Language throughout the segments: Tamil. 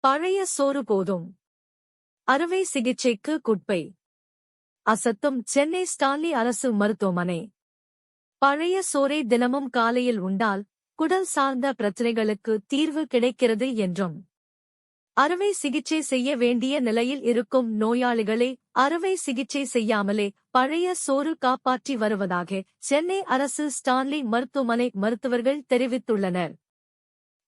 பழைய சோறு போதும். அறுவை சிகிச்சைக்கு குட்பை. அசத்தும் சென்னை ஸ்டான்லி அரசு மருத்துவமனை. பழைய சோறை தினமும் காலையில் உண்டால் குடல் சார்ந்த பிரச்சனைகளுக்கு தீர்வு கிடைக்கிறது என்றும். அறுவை சிகிச்சை செய்ய வேண்டிய நிலையில் இருக்கும் நோயாளிகளை அறுவை சிகிச்சை செய்யாமலே பழைய சோறு காப்பாற்றி வருவதாக சென்னை அரசு ஸ்டான்லி மருத்துவமனை மருத்துவர்கள் தெரிவித்துள்ளனர்.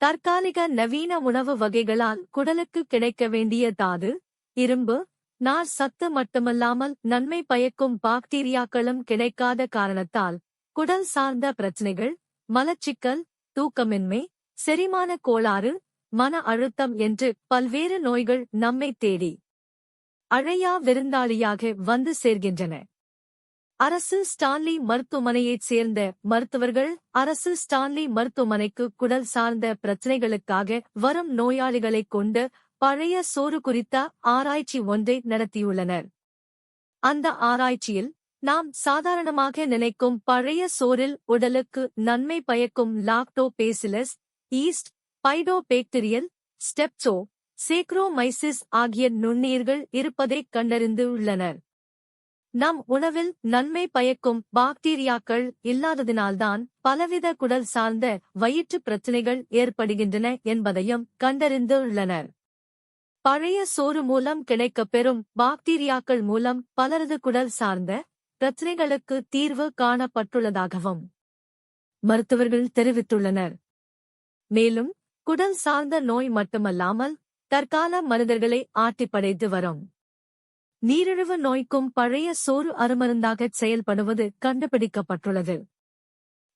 தற்காலிக நவீன உணவு வகைகளால் குடலுக்கு கிடைக்க வேண்டிய தாது இரும்பு நார் சத்து மட்டுமல்லாமல் நன்மை பயக்கும் பாக்டீரியாக்களும் கிடைக்காத காரணத்தால் குடல் சார்ந்த பிரச்சனைகள் மலச்சிக்கல் தூக்கமின்மை செரிமான கோளாறு மன அழுத்தம் என்று பல்வேறு நோய்கள் நம்மை தேடி அழையா விருந்தாளியாக வந்து சேர்கின்றன. அரசு ஸ்டான்லி மருத்துவமனையைச் சேர்ந்த மருத்துவர்கள் அரசு ஸ்டான்லி மருத்துவமனைக்கு குடல் சார்ந்த பிரச்சினைகளுக்காக வரும் நோயாளிகளைக் கொண்டு பழைய சோறு குறித்த ஆராய்ச்சி ஒன்றை நடத்தியுள்ளனர். அந்த ஆராய்ச்சியில் நாம் சாதாரணமாக நினைக்கும் பழைய சோறில் உடலுக்கு நன்மை பயக்கும் லாக்டோபேசிலஸ் ஈஸ்ட் பைடோபேக்டீரியல் ஸ்டெப்சோ சேக்ரோமைசிஸ் ஆகிய நுண்ணீர்கள் இருப்பதைக் கண்டறிந்து உள்ளனர் நம் உணவில் நன்மை பயக்கும் பாக்டீரியாக்கள் இல்லாததினால்தான் பலவித குடல் சார்ந்த வயிற்று பிரச்சினைகள் ஏற்படுகின்றன என்பதையும் கண்டறிந்துள்ளனர். பழைய சோறு மூலம் கிடைக்கப்பெறும் பாக்டீரியாக்கள் மூலம் பலரது குடல் சார்ந்த பிரச்சினைகளுக்கு தீர்வு காணப்பட்டுள்ளதாகவும் மருத்துவர்கள் தெரிவித்துள்ளனர். மேலும் குடல் சார்ந்த நோய் மட்டுமல்லாமல் தற்கால மனிதர்களை ஆட்டிப்படைத்து வரும். நீரிழிவு நோய்க்கும் பழைய சோறு அருமருந்தாகச் செயல்படுவது கண்டுபிடிக்கப்பட்டுள்ளது.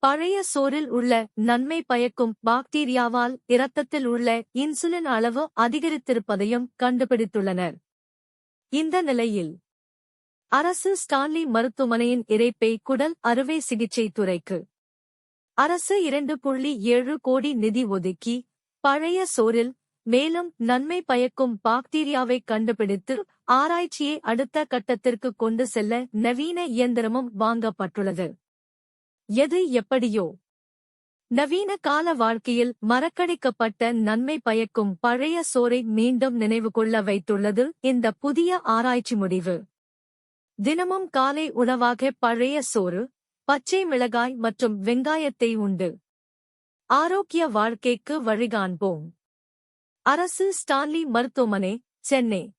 பழைய சோறில் உள்ள நன்மை பயக்கும் பாக்டீரியாவால் இரத்தத்தில் உள்ள இன்சுலின் அளவு அதிகரித்திருப்பதையும் கண்டுபிடித்துள்ளனர். இந்த நிலையில் அரசு ஸ்டான்லி மருத்துவமனையின் இறைப்பை குடல் அறுவை சிகிச்சை துறைக்கு அரசு இரண்டு புள்ளி ஏழு கோடி நிதி ஒதுக்கி பழைய சோறில் மேலும் நன்மை பயக்கும் பாக்டீரியாவை கண்டுபிடித்து ஆராய்ச்சியை அடுத்த கட்டத்திற்கு கொண்டு செல்ல நவீன இயந்திரமும் வாங்கப்பட்டுள்ளது. எது எப்படியோ. நவீன கால வாழ்க்கையில் மறக்கடிக்கப்பட்ட நன்மை பயக்கும் பழைய சோரை மீண்டும் நினைவு கொள்ள வைத்துள்ளது இந்த புதிய ஆராய்ச்சி முடிவு. தினமும் காலை உணவாக பழைய சோறு பச்சை மிளகாய் மற்றும் வெங்காயத்தை உண்டு. ஆரோக்கிய வாழ்க்கைக்கு வழிகாண்போம். அரசு ஸ்டான்லி மருத்துவமனை சென்னை.